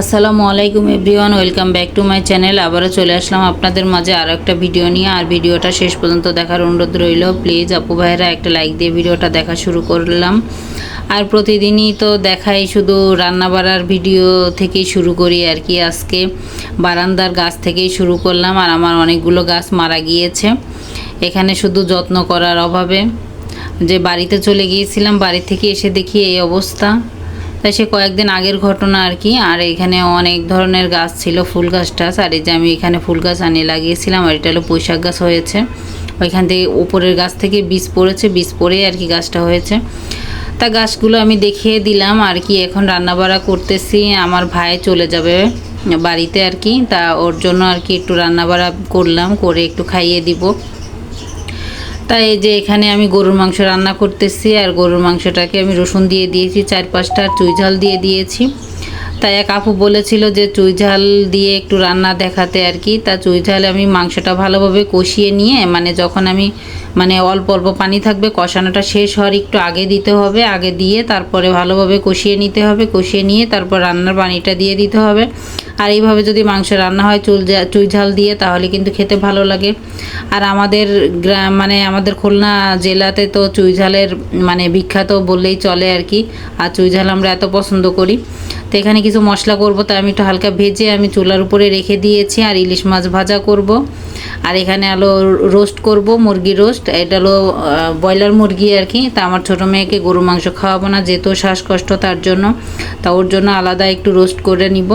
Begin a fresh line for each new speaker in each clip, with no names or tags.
আসসালামু আলাইকুম everyone, welcome back to my channel. আবারও চলে আসলাম আপনাদের মাঝে আরও একটা ভিডিও নিয়ে। আর ভিডিওটা শেষ পর্যন্ত দেখার অনুরোধ রইল। প্লিজ, আপু ভাইরা একটা লাইক দিয়ে ভিডিওটা দেখা শুরু করলাম। আর প্রতিদিনই তো দেখাই শুধু রান্না বাড়ার ভিডিও থেকেই শুরু করি আর কি আজকে। বারান্দার গাছ থেকেই শুরু করলাম আর আমার অনেকগুলো গাছ মারা গিয়েছে। এখানে শুধু যত্ন করার অভাবে যে বাড়িতে চলে গিয়েছিলাম, বাড়ি থেকে এসে দেখি এই অবস্থা। তাই সে কয়েকদিন আগের ঘটনা আর কি। আর এখানে অনেক ধরনের গাছ ছিল, ফুল গাছ টাছ। আর এই যে আমি এখানে ফুল গাছ আনিয়ে লাগিয়েছিলাম, আর এটা হলো পুঁইশাক গাছ হয়েছে। ওইখান থেকে ওপরের গাছ থেকে বীজ পড়েছে, বীজ পড়ে আর কি গাছটা হয়েছে। তা গাছগুলো আমি দেখিয়ে দিলাম, আর কি এখন রান্নাবাড়া করতেছি। আমার ভাই চলে যাবে বাড়িতে আর কি। তা ওর জন্য আর কি একটু রান্নাবাড়া করলাম, করে একটু খাইয়ে দিব। তাই এই যে এখানে আমি গরুর মাংস রান্না করতেছি আর গরুর মাংসটাকে আমি রসুন দিয়ে দিয়েছি, চার পাঁচটা আর চুই ঝাল দিয়ে দিয়েছি। তাই এক আপু বলেছিল যে চুই ঝাল দিয়ে একটু রান্না দেখাতে আর কি। তা চুই ঝাল আমি মাংসটা ভালোভাবে কষিয়ে নিয়ে মানে যখন আমি মানে অল্প অল্প পানি থাকবে, কষানোটা শেষ হওয়ার একটু আগে দিতে হবে, আগে দিয়ে তারপরে ভালোভাবে কষিয়ে নিতে হবে, কষিয়ে নিয়ে তারপর রান্নার পানিটা দিয়ে দিতে হবে। আর এইভাবে যদি মাংস রান্না হয়, চুল চুই ঝাল দিয়ে, তাহলে কিন্তু খেতে ভালো লাগে। আর আমাদের গ্রাম মানে আমাদের খুলনা জেলাতে তো চুই ঝালের মানে বিখ্যাত বললেই চলে আর কি। আর চুই ঝাল আমরা এত পছন্দ করি। তো এখানে কিছু মশলা করব তাই আমি একটু হালকা ভেজে আমি চুলার উপরে রেখে দিয়েছি, আর ইলিশ মাছ ভাজা করব। আর এখানে আলো রোস্ট করব মুরগি রোস্ট। এটা হলো ব্রয়লার মুরগি আর কি। তা আমার ছোটো মেয়েকে গরু মাংস খাওয়াবো না, যেহেতু শ্বাসকষ্ট তার জন্য। তা ওর জন্য আলাদা একটু রোস্ট করে নিব।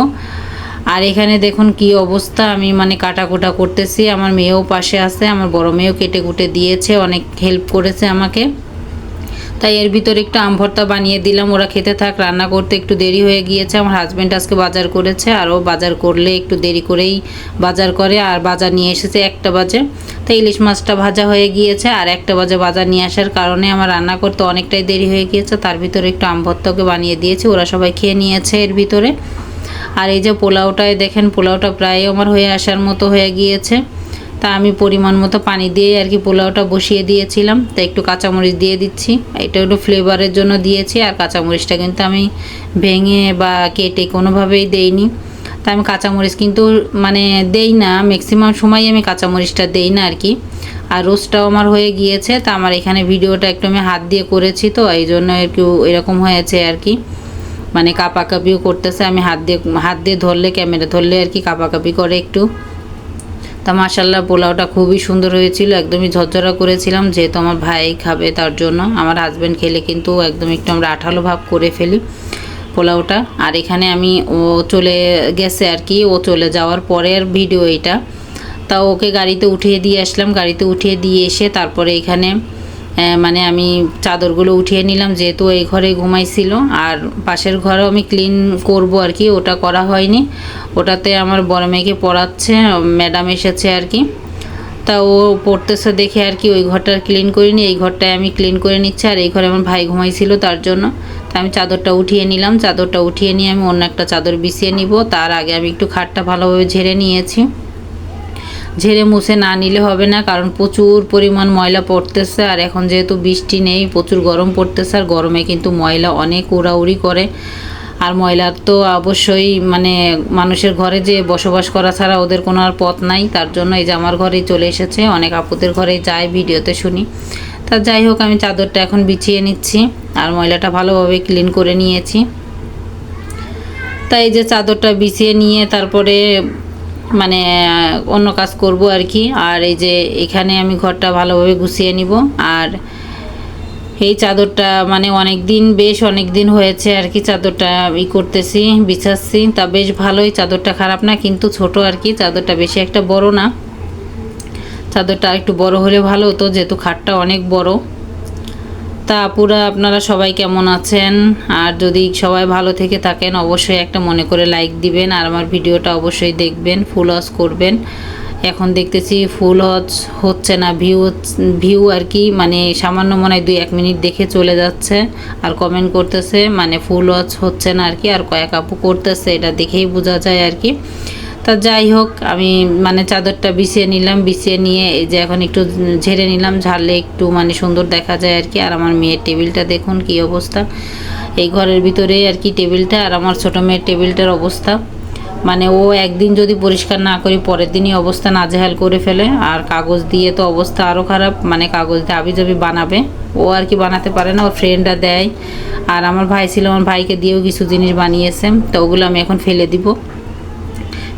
আর এখানে দেখুন কি অবস্থা। আমি মানে কাটা কোটা করতেছি। আমার মেয়েও পাশে আছে, আমার বড় মেয়েও কেটে কুটে দিয়েছে, অনেক হেল্প করেছে আমাকে। তাই এর ভিতরে একটু আম ভর্তা বানিয়ে দিলাম, ওরা খেতে থাক, রান্না করতে একটু দেরি হয়ে গিয়েছে। আমার হাজব্যান্ড আজকে বাজার করেছে, আর ও বাজার করলে একটু দেরি করেই বাজার করে, আর বাজার নিয়ে এসেছে একটা বাজে। তো ইলিশ মাছটা ভাজা হয়ে গিয়েছে, আর একটা বাজে বাজার নিয়ে আসার কারণে আমার রান্না করতে অনেকটাই দেরি হয়ে গিয়েছে। তার ভিতরে একটু আম ভর্তাকে বানিয়ে দিয়েছি, ওরা সবাই খেয়ে নিয়েছে এর ভিতরে। আর এই যে পোলাওটায় দেখেন, পোলাওটা প্রায় আমার হয়ে আসার মতো হয়ে গিয়েছে। তা আমি পরিমাণ মতো পানি দিয়ে আর কি পোলাওটা বসিয়ে দিয়েছিলাম। তা একটু কাঁচামরিচ দিয়ে দিচ্ছি। এটা একটু ফ্লেভারের জন্য দিয়েছি, আর কাঁচামরিচটা কিন্তু আমি ভেঙে বা কেটে কোনোভাবেই দেইনি। তা আমি কাঁচামরিচ কিন্তু মানে দেই না ম্যাক্সিমাম সময় আমি কাঁচামরিচটা দেই না আর কি। আর রোস্টটাও আমার হয়ে গিয়েছে। তা আমার এখানে ভিডিওটা একটু আমি হাত দিয়ে করেছি তো এই জন্য একটু এরকম হয়েছে আর কি। মানে কাপাকাপিও করতেছে। আমি হাত দিয়ে হাত দিয়ে ধরলে, ক্যামেরা ধরলে আর কি কাপাকাপি করে একটু। তা মাসাল্লাহ পোলাওটা খুবই সুন্দর হয়েছিল, একদমই ঝরঝরা করেছিলাম, যেহেতু আমার ভাই খাবে তার জন্য। আমার হাজব্যান্ড খেলে কিন্তু একদম একটু আমরা আঠালো ভাব করে ফেলি পোলাওটা। আর এখানে আমি, ও চলে গেছে আর কি, ও চলে যাওয়ার পরের ভিডিও এটা তা ওকে গাড়িতে উঠিয়ে দিয়ে আসলাম। গাড়িতে উঠিয়ে দিয়ে এসে তারপরে এখানে মানে আমি চাদরগুলো উঠিয়ে নিলাম, যেহেতু এই ঘরে ঘুমাইছিল। আর পাশের ঘরেও আমি ক্লিন করব আর কি, ওটা করা হয়নি। ওটাতে আমার বড় মেয়েকে পড়াচ্ছে ম্যাডাম এসেছে আর কি। তা ও পড়তেছে দেখে আর কি, ওই ঘরটা ক্লিন করিনি, এই ঘরটায় আমি ক্লিন করে নিচ্ছি। আর এই ঘরে আমার ভাই ঘুমাইছিল তার জন্য। তা আমি চাদরটা উঠিয়ে নিলাম, চাদরটা উঠিয়ে নিয়ে আমি অন্য একটা চাদর বিছিয়ে নিব। তার আগে আমি একটু খাটটা ভালোভাবে ঝেড়ে নিয়েছি। ঝেড়ে মুছে না নিলে হবে না, কারণ প্রচুর পরিমাণ ময়লা পড়তেছে আর এখন যেহেতু বৃষ্টি নেই, প্রচুর গরম পড়তেছে আর গরমে কিন্তু ময়লা অনেক উড়াউড়ি করে। আর ময়লার তো অবশ্যই মানে মানুষের ঘরে যে বসবাস করা ছাড়া ওদের কোনো আর পথ নাই, তার জন্য এই যে আমার ঘরেই চলে এসেছে, অনেক আপুদের ঘরে যায় ভিডিওতে শুনি। তা যাই হোক, আমি চাদরটা এখন বিছিয়ে নিচ্ছি আর ময়লাটা ভালোভাবে ক্লিন করে নিয়েছি। তাই যে চাদরটা বিছিয়ে নিয়ে তারপরে মানে অন্য কাজ করব আর কি। আর এই যে এখানে আমি ঘরটা ভালোভাবে গুছিয়ে নিব। আর এই চাদরটা মানে অনেক দিন বেশ অনেক দিন হয়েছে আর কি চাদরটা ই করতেছি, বিছাচ্ছি। তা বেশ ভালোই, চাদরটা খারাপ না, কিন্তু ছোট আর কি, চাদরটা বেশি একটা বড় না। চাদরটা একটু বড় হলে ভালো হতো, যেহেতু খাটটা অনেক বড়। তা আপুরা, আপনারা সবাই কেমন আছেন? আর যদি সবাই ভালো থেকে থাকেন, অবশ্যই একটা মনে করে লাইক দিবেন, আর আমার ভিডিওটা অবশ্যই দেখবেন ফুল ওয়াশ করবেন। এখন দেখতেছি ফুল হজ হচ্ছে না ভিউ ভিউ আর কি মানে সামান্য মনে হয় দুই এক মিনিট দেখে চলে যাচ্ছে, আর কমেন্ট করতেছে মানে ফুল ওয়াচ হচ্ছে না আর কি, আর কয়েক আপু করতেছে, এটা দেখেই বোঝা যায় আর কি। তা যাই হোক, আমি মানে চাদরটা বিছিয়ে নিলাম, বিছিয়ে নিয়ে এই যে এখন একটু ঝেড়ে নিলাম, ঝাড়লে একটু মানে সুন্দর দেখা যায় আর কি। আর আমার মেয়ের টেবিলটা দেখুন কি অবস্থা। এই ঘরের ভিতরেই আর কি টেবিলটা, আর আমার ছোটো মেয়ের টেবিলটার অবস্থা। মানে ও একদিন যদি পরিষ্কার না করি, পরের দিনই অবস্থা নাজেহাল করে ফেলে। আর কাগজ দিয়ে তো অবস্থা আরও খারাপ মানে কাগজ দিয়ে আবি যাবি বানাবে। ও আর কি বানাতে পারে না, ওর ফ্রেন্ডরা দেয়। আর আমার ভাই ছিল, আমার ভাইকে দিয়েও কিছু জিনিস বানিয়েছে। তো ওগুলো আমি এখন ফেলে দিব।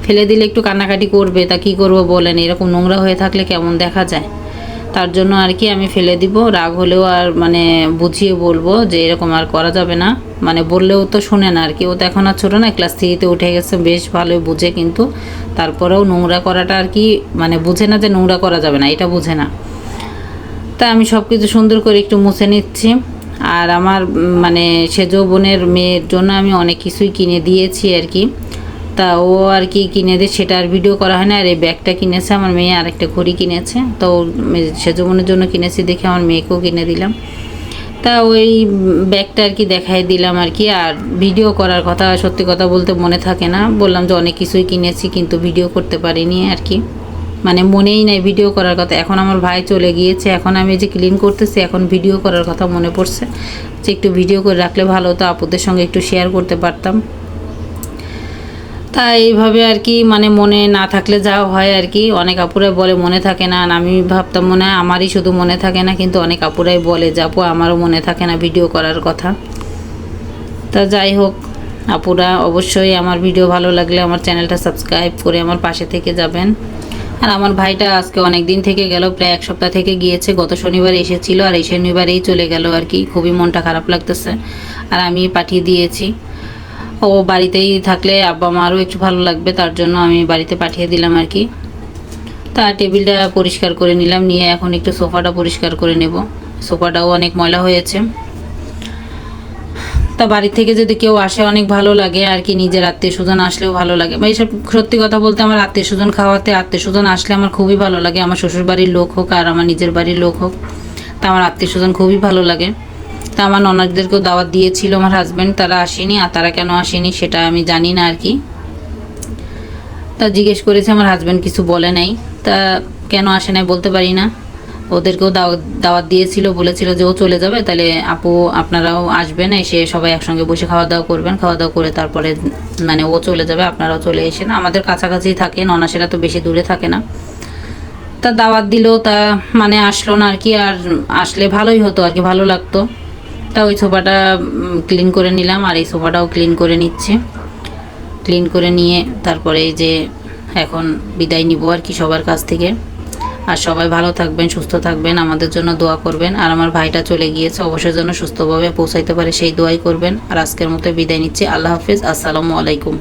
ফেলে দিলে একটু কান্নাকাটি করবে, তা কী করব বলেন? এরকম নোংরা হয়ে থাকলে কেমন দেখা যায়? তার জন্য আর কি আমি ফেলে দিব। রাগ হলেও আর মানে বুঝিয়ে বলব যে এরকম আর করা যাবে না। মানে বললেও তো শোনে না আর কি। ও তো এখন আর ছোটো না, ক্লাস থ্রিতে উঠে গেছে, বেশ ভালোই বুঝে কিন্তু। তারপরেও নোংরা করাটা আর কি মানে বুঝে না যে নোংরা করা যাবে না, এটা বুঝে না। তা আমি সব কিছু সুন্দর করে একটু মুছে নিচ্ছি। আর আমার মানে সেজ বোনের মেয়ের জন্য আমি অনেক কিছুই কিনে দিয়েছি আর কি। তা ও আর কি কিনে দিয়ে সেটা আর ভিডিও করা হয় না। আর এই ব্যাগটা কিনেছে, আমার মেয়ে আরেকটা ঘড়ি কিনেছে। তো মে- জন্য কিনেছি দেখে আমার মেয়েকেও কিনে দিলাম। তা ওই ব্যাগটা আর কি দেখাই দিলাম আর কি। আর ভিডিও করার কথা, সত্যি কথা বলতে মনে থাকে না। বললাম যে অনেক কিছুই কিনেছি, কিন্তু ভিডিও করতে পারিনি আর কি। মানে মনেই নাই ভিডিও করার কথা। এখন আমার ভাই চলে গিয়েছে। এখন আমি যে ক্লিন করতেছি, এখন ভিডিও করার কথা মনে পড়ছে। যে একটু ভিডিও করে রাখলে ভালো হতো, আপুদের সঙ্গে একটু শেয়ার করতে পারতাম। তা এইভাবে আর কি মানে মনে না থাকলে যা হয় আর কি। অনেক আপুরাই বলে, মনে থাকে না। আর আমি ভাবতাম মনে হয় আমারই শুধু মনে থাকে না, কিন্তু অনেক আপুরাই বলে যে আমারও মনে থাকে না ভিডিও করার কথা। তা যাই হোক, আপুরা অবশ্যই আমার ভিডিও ভালো লাগলে আমার চ্যানেলটা সাবস্ক্রাইব করে আমার পাশে থেকে যাবেন। আর আমার ভাইটা আজকে অনেক দিন থেকে গেল, প্রায় এক সপ্তাহ থেকে গিয়েছে, গত শনিবার এসেছিল আর এই শনিবারেই চলে গেল আর কি। খুবই মনটা খারাপ লাগতেছে। আর আমি পাঠিয়ে দিয়েছি। ও বাড়িতেই থাকলে আব্বা মারও একটু ভালো লাগবে, তার জন্য আমি বাড়িতে পাঠিয়ে দিলাম আর কি। তা টেবিলটা পরিষ্কার করে নিলাম, নিয়ে এখন একটু সোফাটা পরিষ্কার করে নেব। সোফাটাও অনেক ময়লা হয়েছে। তা বাড়ি থেকে যদি কেউ আসে অনেক ভালো লাগে, আর কি নিজের আত্মীয় স্বজন আসলেও ভালো লাগে। বা এইসব সত্যি কথা বলতে আমার আত্মীয় স্বজন খাওয়াতে আত্মীয় স্বজন আসলে আমার খুবই ভালো লাগে। আমার শ্বশুর বাড়ির লোক হোক আর আমার নিজের বাড়ির লোক হোক, তা আমার আত্মীয় স্বজন খুবই ভালো লাগে। তা আমার ননদদেরকেও দাওয়াত দিয়েছিল, আমার হাজব্যান্ড তারা আসেনি, আর তারা কেন আসেনি সেটা আমি জানি না আর কি। তা জিজ্ঞেস করেছে, আমার হাজব্যান্ড কিছু বলে নাই। তা কেন আসে নাই বলতে পারি না। ওদেরকেও দাওয়াত দিয়েছিল, বলেছিল যে ও চলে যাবে, তাহলে আপু, আপনারাও আসবেন, এসে সবাই একসঙ্গে বসে খাওয়া দাওয়া করবেন। খাওয়া দাওয়া করে তারপরে মানে ও চলে যাবে, আপনারাও চলে এসেন আমাদের কাছাকাছি থাকে, ননাসেরা তো বেশি দূরে থাকে না। তা দাওয়াত দিলেও তা মানে আসলো না আর কি, আর আসলে ভালোই হতো আর কি, ভালো লাগতো। তা ওই সোফাটা ক্লিন করে নিলাম আর এই সোফাটাও ক্লিন করে নিচ্ছে। ক্লিন করে নিয়ে তারপরে এই যে এখন বিদায় নিব আর কি সবার কাছ থেকে। আর সবাই ভালো থাকবেন, সুস্থ থাকবেন, আমাদের জন্য দোয়া করবেন। আর আমার ভাইটা চলে গিয়েছে অবশ্যই যেন সুস্থভাবে পৌঁছাইতে পারে সেই দোয়াই করবেন। আর আজকের মতো বিদায় নিচ্ছি, আল্লাহ হাফিজ, আসসালামু আলাইকুম।